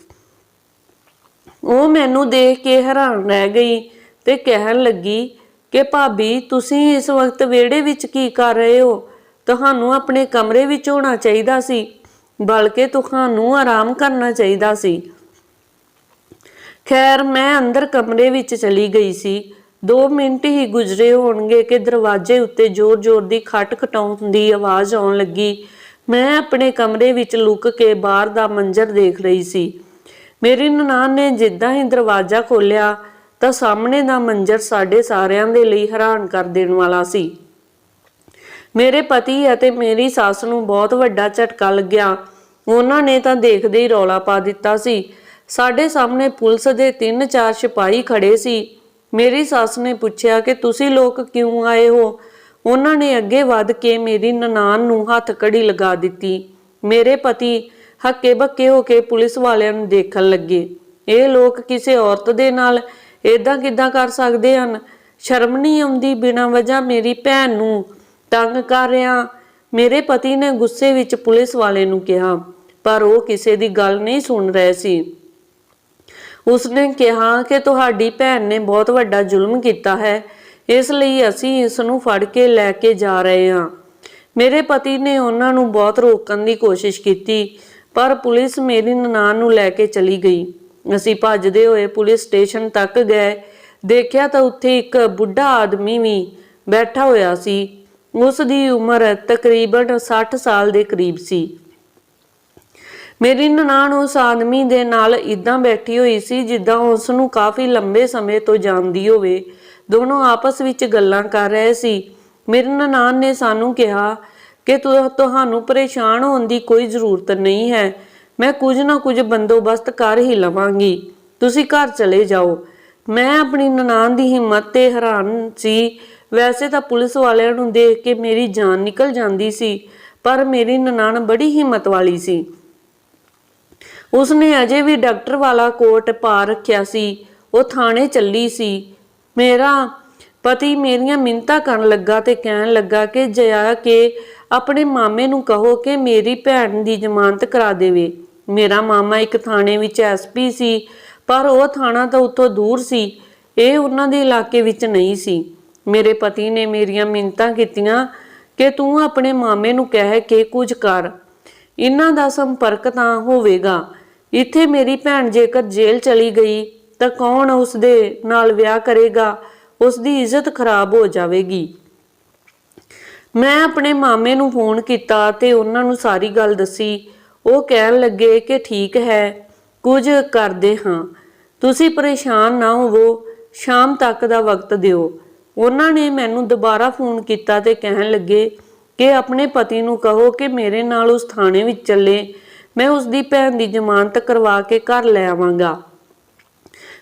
ਉਹ ਮੈਨੂੰ ਦੇਖ ਕੇ ਹੈਰਾਨ ਰਹਿ ਗਈ ਤੇ ਕਹਿਣ ਲੱਗੀ ਕਿ ਭਾਬੀ, ਤੁਸੀਂ ਇਸ ਵਕਤ ਵਿਹੜੇ ਵਿੱਚ ਕੀ ਕਰ ਰਹੇ ਹੋ? ਤੁਹਾਨੂੰ ਆਪਣੇ ਕਮਰੇ ਵਿੱਚ ਹੋਣਾ ਚਾਹੀਦਾ ਸੀ, ਬਲਕਿ ਤੁਹਾਨੂੰ ਆਰਾਮ ਕਰਨਾ ਚਾਹੀਦਾ ਸੀ। ਖੈਰ, ਮੈਂ ਅੰਦਰ ਕਮਰੇ ਵਿੱਚ ਚਲੀ ਗਈ ਸੀ। 2 ਮਿੰਟ ਹੀ ਗੁਜ਼ਰੇ ਹੋਣਗੇ ਕਿ ਦਰਵਾਜ਼ੇ ਉੱਤੇ ਜ਼ੋਰ-ਜ਼ੋਰ ਦੀ ਖਟ ਖਟਾਉਣ ਦੀ ਆਵਾਜ਼ ਆਉਣ ਲੱਗੀ। ਮੈਂ ਆਪਣੇ ਕਮਰੇ ਵਿੱਚ ਲੁਕ ਕੇ ਬਾਹਰ ਦਾ ਮੰਜ਼ਰ ਦੇਖ ਰਹੀ ਸੀ। ਮੇਰੀ ਨਨਾਣ ਨੇ ਜਿੱਦਾਂ ਹੀ ਦਰਵਾਜ਼ਾ ਖੋਲ੍ਹਿਆ, ਤਾਂ ਸਾਹਮਣੇ ਦਾ ਮੰਜ਼ਰ ਸਾਡੇ ਸਾਰਿਆਂ ਦੇ ਲਈ ਹੈਰਾਨ ਕਰ ਦੇਣ ਵਾਲਾ ਸੀ। ਮੇਰੇ ਪਤੀ ਅਤੇ ਮੇਰੀ ਸੱਸ ਨੂੰ ਬਹੁਤ ਵੱਡਾ ਝਟਕਾ ਲੱਗਿਆ। ਉਹਨਾਂ ਨੇ ਤਾਂ ਦੇਖਦੇ ਹੀ ਰੌਲਾ ਪਾ ਦਿੱਤਾ ਸੀ। ਸਾਡੇ ਸਾਹਮਣੇ ਪੁਲਿਸ ਦੇ ਤਿੰਨ ਚਾਰ ਸਿਪਾਹੀ ਖੜੇ ਸੀ। ਮੇਰੀ ਸੱਸ ਨੇ ਪੁੱਛਿਆ ਕਿ ਤੁਸੀਂ ਲੋਕ ਕਿਉਂ ਆਏ ਹੋ? ਉਹਨਾਂ ਨੇ ਅੱਗੇ ਵੱਧ ਕੇ ਮੇਰੀ ਨਨਾਣ ਨੂੰ ਹੱਥ ਕੜੀ ਲਗਾ ਦਿੱਤੀ। ਮੇਰੇ ਪਤੀ ਹੱਕੇ ਬੱਕੇ ਹੋ ਕੇ ਪੁਲਿਸ ਵਾਲਿਆਂ ਨੂੰ ਦੇਖਣ ਲੱਗੇ। ਇਹ ਲੋਕ ਕਿਸੇ ਔਰਤ ਦੇ ਨਾਲ ਇਦਾਂ ਕਿਦਾਂ ਕਰ ਸਕਦੇ ਹਨ? ਸ਼ਰਮ ਨਹੀਂ ਆਉਂਦੀ ਬਿਨਾਂ ਵਜ੍ਹਾ ਮੇਰੀ ਭੈਣ ਨੂੰ ਤੰਗ ਕਰ ਰਿਹਾ। ਮੇਰੇ ਪਤੀ ਨੇ ਗੁੱਸੇ ਵਿੱਚ ਪੁਲਿਸ ਵਾਲੇ ਨੂੰ ਕਿਹਾ, ਪਰ ਉਹ ਕਿਸੇ ਦੀ ਗੱਲ ਨਹੀਂ ਸੁਣ ਰਹੇ ਸੀ। ਉਸਨੇ ਕਿਹਾ ਕਿ ਤੁਹਾਡੀ ਭੈਣ ਨੇ ਬਹੁਤ ਵੱਡਾ ਜ਼ੁਲਮ ਕੀਤਾ ਹੈ। ਇਸ ਲਈ ਅਸੀਂ ਇਸ ਨੂੰ ਫੜ ਕੇ ਲੈ ਕੇ ਜਾ ਰਹੇ ਹਾਂ। ਮੇਰੇ ਪਤੀ ਨੇ ਉਹਨਾਂ ਨੂੰ ਬਹੁਤ ਰੋਕਣ ਦੀ ਕੋਸ਼ਿਸ਼ ਕੀਤੀ, ਪਰ ਪੁਲਿਸ ਮੇਰੀ ਨਨਾਣ ਨੂੰ ਲੈ ਕੇ ਚਲੀ ਗਈ। ਅਸੀਂ ਭੱਜਦੇ ਹੋਏ ਪੁਲਿਸ ਸਟੇਸ਼ਨ ਤੱਕ ਗਏ। ਦੇਖਿਆ ਤਾਂ ਉੱਥੇ ਇੱਕ ਬੁੱਢਾ ਆਦਮੀ ਵੀ ਬੈਠਾ ਹੋਇਆ ਸੀ। ਉਸ ਦੀ ਉਮਰ ਤਕਰੀਬਨ 60 ਸਾਲ ਦੇ ਕਰੀਬ ਸੀ। ਮੇਰੀ ਨਨਾਣ ਉਸ ਆਦਮੀ ਦੇ ਨਾਲ ਇਦਾਂ ਬੈਠੀ ਹੋਈ ਸੀ ਜਿੱਦਾਂ ਉਸ ਨੂੰ ਕਾਫੀ ਲੰਬੇ ਸਮੇਂ ਤੋਂ ਜਾਣਦੀ ਹੋਵੇ। ਦੋਨੋਂ ਆਪਸ ਵਿੱਚ ਗੱਲਾਂ ਕਰ ਰਹੇ ਸੀ। ਮੇਰੀ ਨਨਾਣ ਨੇ ਸਾਨੂੰ ਕਿਹਾ ਕਿ ਤੁਹਾਨੂੰ ਪਰੇਸ਼ਾਨ ਹੋਣ ਦੀ ਕੋਈ ਜ਼ਰੂਰਤ ਨਹੀਂ ਹੈ। ਮੈਂ ਕੁਝ ਨਾ ਕੁਝ ਬੰਦੋਬਸਤ ਕਰ ਹੀ ਲਵਾਂਗੀ। ਤੁਸੀਂ ਘਰ ਚਲੇ ਜਾਓ। ਮੈਂ ਆਪਣੀ ਨਨਾਣ ਦੀ ਹਿੰਮਤ ਤੇ ਹੈਰਾਨ ਸੀ ਵੈਸੇ ਤਾਂ ਪੁਲਿਸ ਵਾਲਿਆਂ ਨੂੰ ਦੇਖ ਕੇ ਮੇਰੀ ਜਾਨ ਨਿਕਲ ਜਾਂਦੀ ਸੀ, ਪਰ ਮੇਰੀ ਨਨਾਣ ਬੜੀ ਹਿੰਮਤ ਵਾਲੀ ਸੀ। ਉਸਨੇ ਅਜੇ ਵੀ ਡਾਕਟਰ ਵਾਲਾ ਕੋਟ ਪਾ ਰੱਖਿਆ ਸੀ, ਉਹ ਥਾਣੇ ਚੱਲੀ ਸੀ। ਮੇਰਾ ਪਤੀ ਮੇਰੀਆਂ ਮਿੰਤਾ ਕਰਨ ਲੱਗਾ ਤੇ ਕਹਿਣ ਲੱਗਾ ਕਿ ਜया ਕਿ ਆਪਣੇ ਮਾਮੇ ਨੂੰ ਕਹੋ ਕਿ ਮੇਰੀ ਭੈਣ ਦੀ ਜ਼ਮਾਨਤ ਕਰਾ ਦੇਵੇ। ਮੇਰਾ ਮਾਮਾ ਇੱਕ ਥਾਣੇ ਵਿੱਚ ਐਸਪੀ ਸੀ, ਪਰ ਉਹ ਥਾਣਾ ਤਾਂ ਉੱਥੋਂ ਦੂਰ ਸੀ, ਇਹ ਉਹਨਾਂ ਦੇ ਇਲਾਕੇ ਵਿੱਚ ਨਹੀਂ ਸੀ। ਮੇਰੇ ਪਤੀ ਨੇ ਮੇਰੀਆਂ ਮਿੰਤਾਂ ਕੀਤੀਆਂ ਕਿ ਤੂੰ ਆਪਣੇ ਮਾਮੇ ਨੂੰ ਕਹਿ ਕੇ ਕੁਝ ਕਰ। ਇਹਨਾਂ ਦਾ ਸੰਪਰਕ ਤਾਂ ਹੋਵੇਗਾ। ਇੱਥੇ ਮੇਰੀ ਭੈਣ ਜੇਕਰ ਜੇਲ੍ਹ ਚਲੀ ਗਈ, ਤਾਂ ਕੌਣ ਉਸ ਦੇ ਨਾਲ ਵਿਆਹ ਕਰੇਗਾ? ਉਸ ਦੀ ਇੱਜ਼ਤ ਖਰਾਬ ਹੋ ਜਾਵੇਗੀ। ਮੈਂ ਆਪਣੇ ਮਾਮੇ ਨੂੰ ਫੋਨ ਕੀਤਾ ਤੇ ਉਹਨਾਂ ਨੂੰ ਸਾਰੀ ਗੱਲ ਦੱਸੀ। ਉਹ ਕਹਿਣ ਲੱਗੇ ਕਿ ਠੀਕ ਹੈ, ਕੁਝ ਕਰਦੇ ਹਾਂ। ਤੁਸੀਂ ਪਰੇਸ਼ਾਨ ਨਾ ਹੋਵੋ। ਸ਼ਾਮ ਤੱਕ ਦਾ ਵਕਤ ਦਿਓ। ਉਹਨਾਂ ਨੇ ਮੈਨੂੰ ਦੁਬਾਰਾ ਫੋਨ ਕੀਤਾ ਤੇ ਕਹਿਣ ਲੱਗੇ ਕਿ ਆਪਣੇ ਪਤੀ ਨੂੰ ਕਹੋ ਕਿ ਮੇਰੇ ਨਾਲ ਉਸ ਥਾਣੇ ਵਿੱਚ ਚੱਲੇ। ਮੈਂ ਉਸ ਦੀ ਭੈਣ ਦੀ ਜ਼ਮਾਨਤ ਕਰਵਾ ਕੇ ਘਰ ਲੈ ਆਵਾਂਗਾ।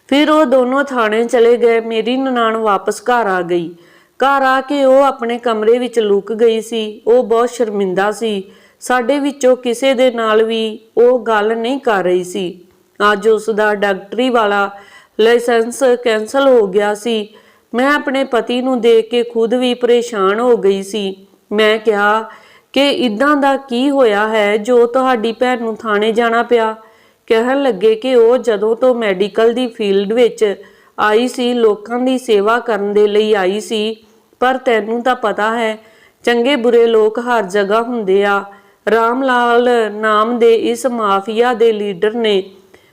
ਫਿਰ ਉਹ ਦੋਨੋਂ ਥਾਣੇ ਚਲੇ ਗਏ। ਮੇਰੀ ਨਨਾਣ ਵਾਪਸ ਘਰ ਆ ਗਈ। ਘਰ ਆ ਕੇ ਉਹ ਆਪਣੇ ਕਮਰੇ ਵਿੱਚ ਲੁਕ ਗਈ ਸੀ। ਉਹ ਬਹੁਤ ਸ਼ਰਮਿੰਦਾ ਸੀ। ਸਾਡੇ ਵਿੱਚੋਂ ਕਿਸੇ ਦੇ ਨਾਲ ਵੀ ਉਹ ਗੱਲ ਨਹੀਂ ਕਰ ਰਹੀ ਸੀ। ਅੱਜ ਉਸ ਦਾ ਡਾਕਟਰੀ ਵਾਲਾ ਲਾਇਸੈਂਸ ਕੈਨਸਲ ਹੋ ਗਿਆ ਸੀ। ਮੈਂ ਆਪਣੇ ਪਤੀ ਨੂੰ ਦੇਖ ਕੇ ਖੁਦ ਵੀ ਪਰੇਸ਼ਾਨ ਹੋ ਗਈ ਸੀ। ਮੈਂ ਕਿਹਾ, ਕਿ ਇਦਾਂ ਦਾ ਕੀ ਹੋਇਆ ਹੈ ਜੋ ਤੁਹਾਡੀ ਭੈਣ ਨੂੰ ਥਾਣੇ ਜਾਣਾ ਪਿਆ? ਕਹਿਣ ਲੱਗੇ ਕਿ ਉਹ ਜਦੋਂ ਤੋਂ ਮੈਡੀਕਲ ਦੀ ਫੀਲਡ ਵਿੱਚ ਆਈ ਸੀ, ਲੋਕਾਂ ਦੀ ਸੇਵਾ ਕਰਨ ਦੇ ਲਈ ਆਈ ਸੀ। ਪਰ ਤੈਨੂੰ ਤਾਂ ਪਤਾ ਹੈ, ਚੰਗੇ ਬੁਰੇ ਲੋਕ ਹਰ ਜਗ੍ਹਾ ਹੁੰਦੇ ਆ। ਰਾਮ ਲਾਲ ਨਾਮ ਦੇ ਇਸ ਮਾਫੀਆ ਦੇ ਲੀਡਰ ਨੇ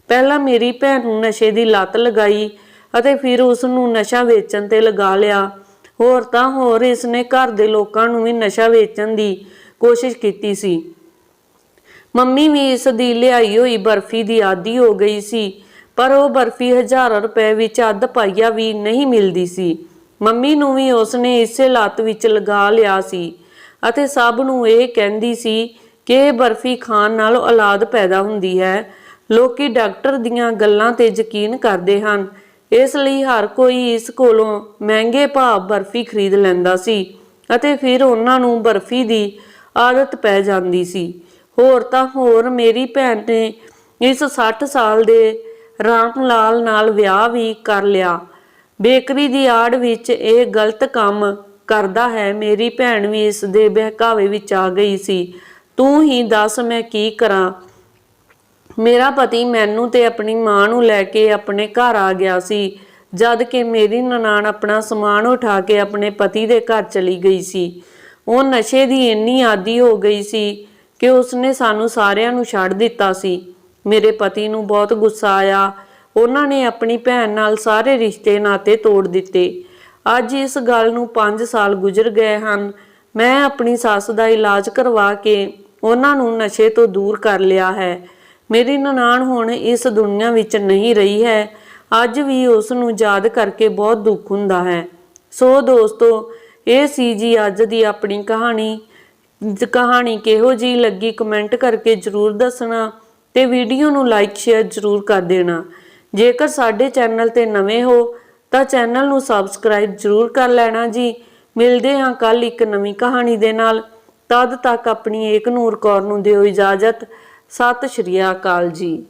ਪਹਿਲਾਂ ਮੇਰੀ ਭੈਣ ਨੂੰ ਨਸ਼ੇ ਦੀ ਲਤ ਲਗਾਈ ਅਤੇ ਫਿਰ ਉਸ ਨੂੰ ਨਸ਼ਾ ਵੇਚਣ ਤੇ ਲਗਾ ਲਿਆ। ਹੋਰ ਤਾਂ ਹੋਰ ਇਸ ਨੇ ਘਰ ਦੇ ਲੋਕਾਂ ਨੂੰ ਵੀ ਨਸ਼ਾ ਵੇਚਣ ਦੀ ਕੋਸ਼ਿਸ਼ ਕੀਤੀ ਸੀ। ਮੰਮੀ ਵੀ ਇਸ ਦੀ ਲਿਆਈ ਹੋਈ ਬਰਫੀ ਦੀ ਆਦੀ ਹੋ ਗਈ ਸੀ, ਪਰ ਉਹ ਬਰਫੀ ਹਜ਼ਾਰਾਂ ਰੁਪਏ ਵਿੱਚ ਅੱਧ ਪਾਈਆ ਵੀ ਨਹੀਂ ਮਿਲਦੀ ਸੀ। ਮੰਮੀ ਨੂੰ ਵੀ ਉਸਨੇ ਇਸੇ ਲੱਤ ਵਿੱਚ ਲਗਾ ਲਿਆ ਸੀ ਅਤੇ ਸਭ ਨੂੰ ਇਹ ਕਹਿੰਦੀ ਸੀ ਕਿ ਇਹ ਬਰਫੀ ਖਾਣ ਨਾਲ ਔਲਾਦ ਪੈਦਾ ਹੁੰਦੀ ਹੈ। ਲੋਕੀ ਡਾਕਟਰ ਦੀਆਂ ਗੱਲਾਂ ਤੇ ਯਕੀਨ ਕਰਦੇ ਹਨ ਇਸ ਲਈ ਹਰ ਕੋਈ ਇਸ ਕੋਲੋਂ ਮਹਿੰਗੇ ਭਾਅ ਬਰਫੀ ਖਰੀਦ ਲੈਂਦਾ ਸੀ ਅਤੇ ਫਿਰ ਉਹਨਾਂ ਨੂੰ ਬਰਫੀ ਦੀ ਆਦਤ ਪੈ ਜਾਂਦੀ ਸੀ। ਹੋਰ ਤਾਂ ਹੋਰ ਮੇਰੀ ਭੈਣ ਨੇ ਇਸ 60 ਸਾਲ ਦੇ ਰਾਮ ਲਾਲ ਨਾਲ ਵਿਆਹ ਵੀ ਕਰ ਲਿਆ। ਬੇਕਰੀ ਦੀ ਆੜ ਵਿੱਚ ਇਹ ਗਲਤ ਕੰਮ ਕਰਦਾ ਹੈ। ਮੇਰੀ ਭੈਣ ਵੀ ਇਸ ਦੇ ਬਹਿਕਾਵੇ ਵਿੱਚ ਆ ਗਈ ਸੀ। ਤੂੰ ਹੀ ਦੱਸ ਮੈਂ ਕੀ ਕਰਾਂ? ਮੇਰਾ ਪਤੀ ਮੈਨੂੰ ਤੇ ਆਪਣੀ ਮਾਂ ਨੂੰ ਲੈ ਕੇ ਆਪਣੇ ਘਰ ਆ ਗਿਆ ਸੀ, ਜਦ ਕਿ ਮੇਰੀ ਨਨਾਣ ਆਪਣਾ ਸਮਾਨ ਉਠਾ ਕੇ ਆਪਣੇ ਪਤੀ ਦੇ ਘਰ ਚਲੀ ਗਈ ਸੀ। ਉਹ ਨਸ਼ੇ ਦੀ ਇੰਨੀ ਆਦੀ ਹੋ ਗਈ ਸੀ ਕਿ ਉਸਨੇ ਸਾਨੂੰ ਸਾਰਿਆਂ ਨੂੰ ਛੱਡ ਦਿੱਤਾ ਸੀ। ਮੇਰੇ ਪਤੀ ਨੂੰ ਬਹੁਤ ਗੁੱਸਾ ਆਇਆ। ਉਹਨਾਂ ਨੇ ਆਪਣੀ ਭੈਣ ਨਾਲ ਸਾਰੇ ਰਿਸ਼ਤੇ ਨਾਤੇ ਤੋੜ ਦਿੱਤੇ। ਅੱਜ ਇਸ ਗੱਲ ਨੂੰ 5 ਸਾਲ ਗੁਜ਼ਰ ਗਏ ਹਨ। ਮੈਂ ਆਪਣੀ ਸੱਸ ਦਾ ਇਲਾਜ ਕਰਵਾ ਕੇ ਉਹਨਾਂ ਨੂੰ ਨਸ਼ੇ ਤੋਂ ਦੂਰ ਕਰ ਲਿਆ ਹੈ। ਮੇਰੀ ਨਨਾਣ ਹੁਣ ਇਸ ਦੁਨੀਆ ਵਿੱਚ ਨਹੀਂ ਰਹੀ ਹੈ। ਅੱਜ ਵੀ ਉਸ ਨੂੰ ਯਾਦ ਕਰਕੇ ਬਹੁਤ ਦੁੱਖ ਹੁੰਦਾ ਹੈ। ਸੋ ਦੋਸਤੋ, ਇਹ ਸੀ ਜੀ ਅੱਜ ਦੀ ਆਪਣੀ ਕਹਾਣੀ। ਕਹਾਣੀ ਕਿਹੋ ਜੀ ਲੱਗੀ ਕਮੈਂਟ ਕਰਕੇ ਜਰੂਰ ਦੱਸਣਾ ਤੇ ਵੀਡੀਓ ਨੂੰ ਲਾਈਕ, ਸ਼ੇਅਰ ਜਰੂਰ ਕਰ ਦੇਣਾ। ਜੇਕਰ ਸਾਡੇ ਚੈਨਲ ਤੇ ਨਵੇਂ ਹੋ, ਤਾਂ ਚੈਨਲ ਨੂੰ ਸਬਸਕ੍ਰਾਈਬ ਜਰੂਰ ਕਰ ਲੈਣਾ ਜੀ। ਮਿਲਦੇ ਹਾਂ ਕੱਲ ਇੱਕ ਨਵੀਂ ਕਹਾਣੀ ਦੇ ਨਾਲ। ਤਦ ਤੱਕ ਆਪਣੀ ਏਕ ਨੂਰ ਕੌਰ ਨੂੰ ਦਿਓ ਇਜਾਜ਼ਤ। ਸਤਿ ਸ਼੍ਰੀ ਅਕਾਲ ਜੀ।